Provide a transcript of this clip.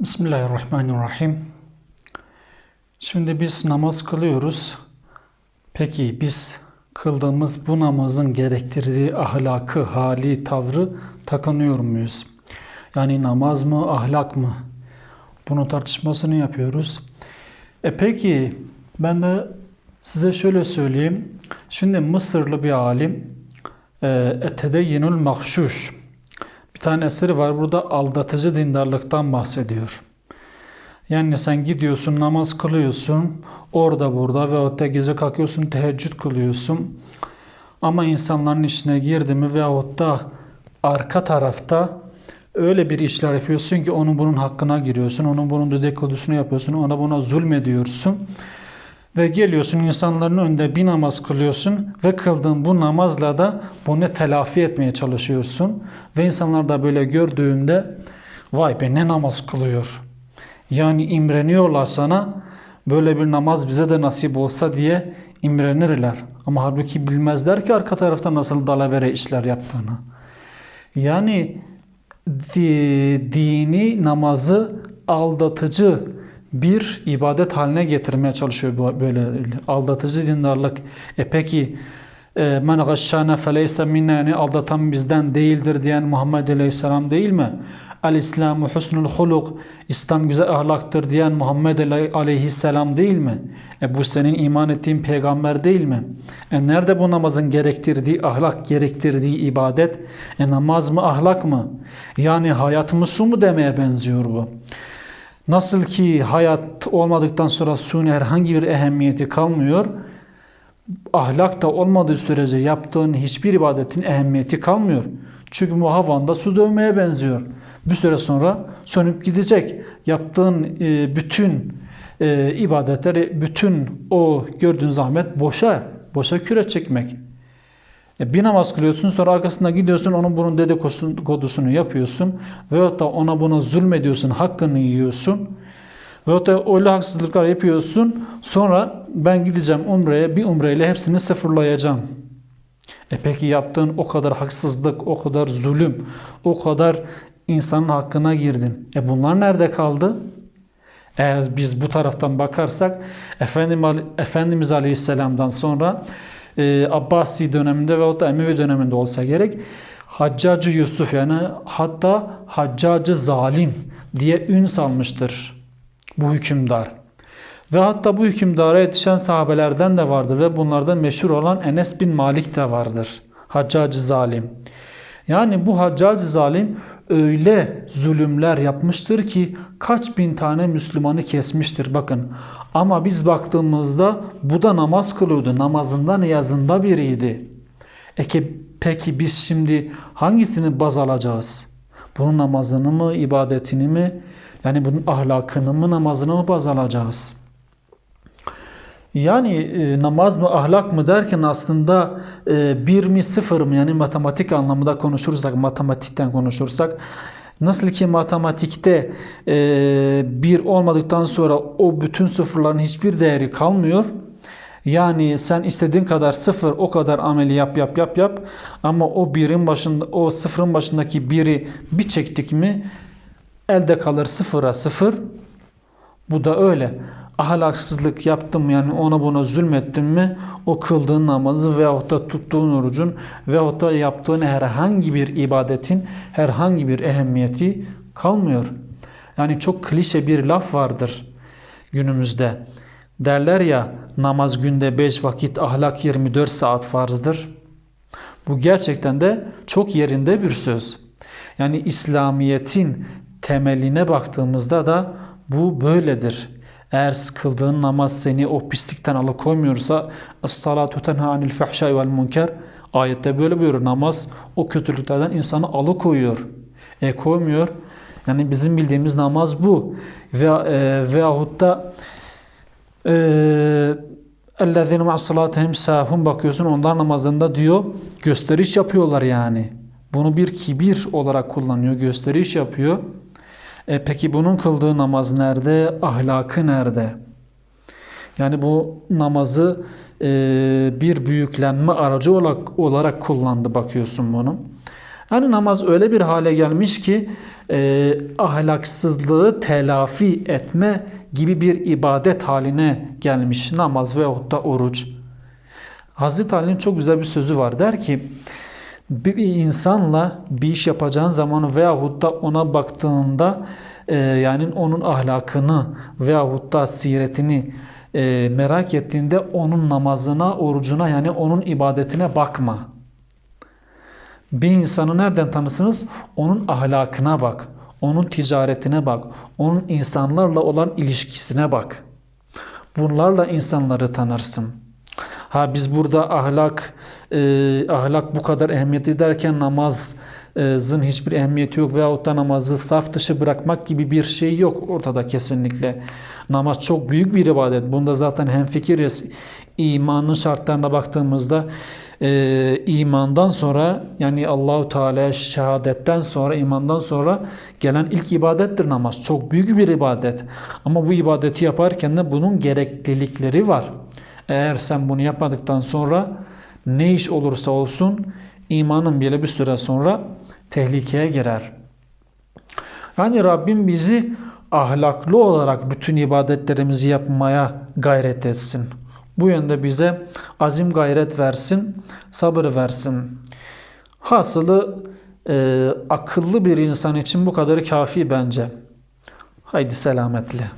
Bismillahirrahmanirrahim. Şimdi biz namaz kılıyoruz. Peki biz kıldığımız bu namazın gerektirdiği ahlakı, hali, tavrı takınıyor muyuz? Yani namaz mı, ahlak mı? Bunun tartışmasını yapıyoruz. E peki ben de size şöyle söyleyeyim. Şimdi Mısırlı bir alim e, Etedeyyinul Mahşuş bir tane eseri var burada aldatıcı dindarlıktan bahsediyor. Yani sen gidiyorsun namaz kılıyorsun orada burada veyahut da gece kalkıyorsun teheccüd kılıyorsun. Ama insanların içine girdi mi veyahut da arka tarafta öyle bir işler yapıyorsun ki onun bunun hakkına giriyorsun. Onun bunun dedikodusunu yapıyorsun. Ona buna zulmediyorsun. Ve geliyorsun insanların önünde bir namaz kılıyorsun ve kıldığın bu namazla da bunu telafi etmeye çalışıyorsun. Ve insanlar da böyle gördüğünde vay be ne namaz kılıyor. Yani imreniyorlar sana böyle bir namaz bize de nasip olsa diye imrenirler. Ama halbuki bilmezler ki arka tarafta nasıl dalavere işler yaptığını. Yani di- dini namazı aldatıcı bir ibadet haline getirmeye çalışıyor böyle aldatıcı dindarlık. E peki e, men gashşana feleyse minna yani aldatan bizden değildir diyen Muhammed Aleyhisselam değil mi? El İslamu husnul huluk İslam güzel ahlaktır diyen Muhammed Aleyhisselam değil mi? E bu senin iman ettiğin peygamber değil mi? E nerede bu namazın gerektirdiği ahlak, gerektirdiği ibadet? E namaz mı ahlak mı? Yani hayat mı su mu demeye benziyor bu. Nasıl ki hayat olmadıktan sonra suyun herhangi bir ehemmiyeti kalmıyor. Ahlak da olmadığı sürece yaptığın hiçbir ibadetin ehemmiyeti kalmıyor. Çünkü bu havanda su dövmeye benziyor. Bir süre sonra sönüp gidecek. Yaptığın e, bütün e, ibadetleri, bütün o gördüğün zahmet boşa, boşa küre çekmek. Bir namaz kılıyorsun sonra arkasında gidiyorsun onun bunun dedikodusunu yapıyorsun. Veyahut da ona buna zulmediyorsun, hakkını yiyorsun. Veyahut da öyle haksızlıklar yapıyorsun. Sonra ben gideceğim umreye bir umreyle hepsini sıfırlayacağım. E peki yaptığın o kadar haksızlık, o kadar zulüm, o kadar insanın hakkına girdin. E bunlar nerede kaldı? Eğer biz bu taraftan bakarsak Efendim, Efendimiz Aleyhisselam'dan sonra e, Abbasi döneminde ve da Emevi döneminde olsa gerek Haccacı Yusuf yani hatta Haccacı Zalim diye ün salmıştır bu hükümdar. Ve hatta bu hükümdara yetişen sahabelerden de vardır ve bunlardan meşhur olan Enes bin Malik de vardır. Haccacı Zalim. Yani bu Haccacı Zalim öyle zulümler yapmıştır ki kaç bin tane Müslümanı kesmiştir bakın. Ama biz baktığımızda bu da namaz kılıyordu. Namazında niyazında biriydi. Eki, peki biz şimdi hangisini baz alacağız? Bunun namazını mı, ibadetini mi? Yani bunun ahlakını mı, namazını mı baz alacağız? Yani e, namaz mı ahlak mı derken aslında e, bir mi sıfır mı yani matematik anlamında konuşursak matematikten konuşursak nasıl ki matematikte e, bir olmadıktan sonra o bütün sıfırların hiçbir değeri kalmıyor. Yani sen istediğin kadar sıfır o kadar ameli yap yap yap yap ama o birin başında o sıfırın başındaki biri bir çektik mi elde kalır sıfıra sıfır. Bu da öyle ahlaksızlık yaptım yani ona buna zulmettim mi o kıldığın namazı veyahut da tuttuğun orucun veyahut da yaptığın herhangi bir ibadetin herhangi bir ehemmiyeti kalmıyor. Yani çok klişe bir laf vardır günümüzde. Derler ya namaz günde 5 vakit ahlak 24 saat farzdır. Bu gerçekten de çok yerinde bir söz. Yani İslamiyet'in temeline baktığımızda da bu böyledir. Eğer kıldığın namaz seni o pislikten alıkoymuyorsa Es-salatu tenha anil fahşai vel munker ayette böyle buyuruyor. Namaz o kötülüklerden insanı alıkoyuyor. E koymuyor. Yani bizim bildiğimiz namaz bu. Ve e, veyahut da اَلَّذِينَ مَعَ صَلَاتِهِمْ سَاهُمْ bakıyorsun onlar namazlarında diyor gösteriş yapıyorlar yani. Bunu bir kibir olarak kullanıyor. Gösteriş yapıyor. E peki bunun kıldığı namaz nerede? Ahlakı nerede? Yani bu namazı e, bir büyüklenme aracı olarak, olarak kullandı bakıyorsun bunu. Yani namaz öyle bir hale gelmiş ki e, ahlaksızlığı telafi etme gibi bir ibadet haline gelmiş namaz veyahut da oruç. Hazreti Ali'nin çok güzel bir sözü var. Der ki bir insanla bir iş yapacağın zaman veyahut da ona baktığında e, yani onun ahlakını veyahut da siretini e, merak ettiğinde onun namazına, orucuna yani onun ibadetine bakma. Bir insanı nereden tanırsınız? Onun ahlakına bak, onun ticaretine bak, onun insanlarla olan ilişkisine bak. Bunlarla insanları tanırsın. Ha biz burada ahlak e, ahlak bu kadar ehemmiyetli derken namazın hiçbir ehemmiyeti yok veyahut da namazı saf dışı bırakmak gibi bir şey yok ortada kesinlikle. Namaz çok büyük bir ibadet. Bunda zaten hemfikiriz. İmanın şartlarına baktığımızda e, imandan sonra yani Allahu Teala şehadetten sonra imandan sonra gelen ilk ibadettir namaz. Çok büyük bir ibadet. Ama bu ibadeti yaparken de bunun gereklilikleri var. Eğer sen bunu yapmadıktan sonra ne iş olursa olsun imanın bile bir süre sonra tehlikeye girer. Yani Rabbim bizi ahlaklı olarak bütün ibadetlerimizi yapmaya gayret etsin. Bu yönde bize azim gayret versin, sabır versin. Hasılı e, akıllı bir insan için bu kadarı kafi bence. Haydi selametle.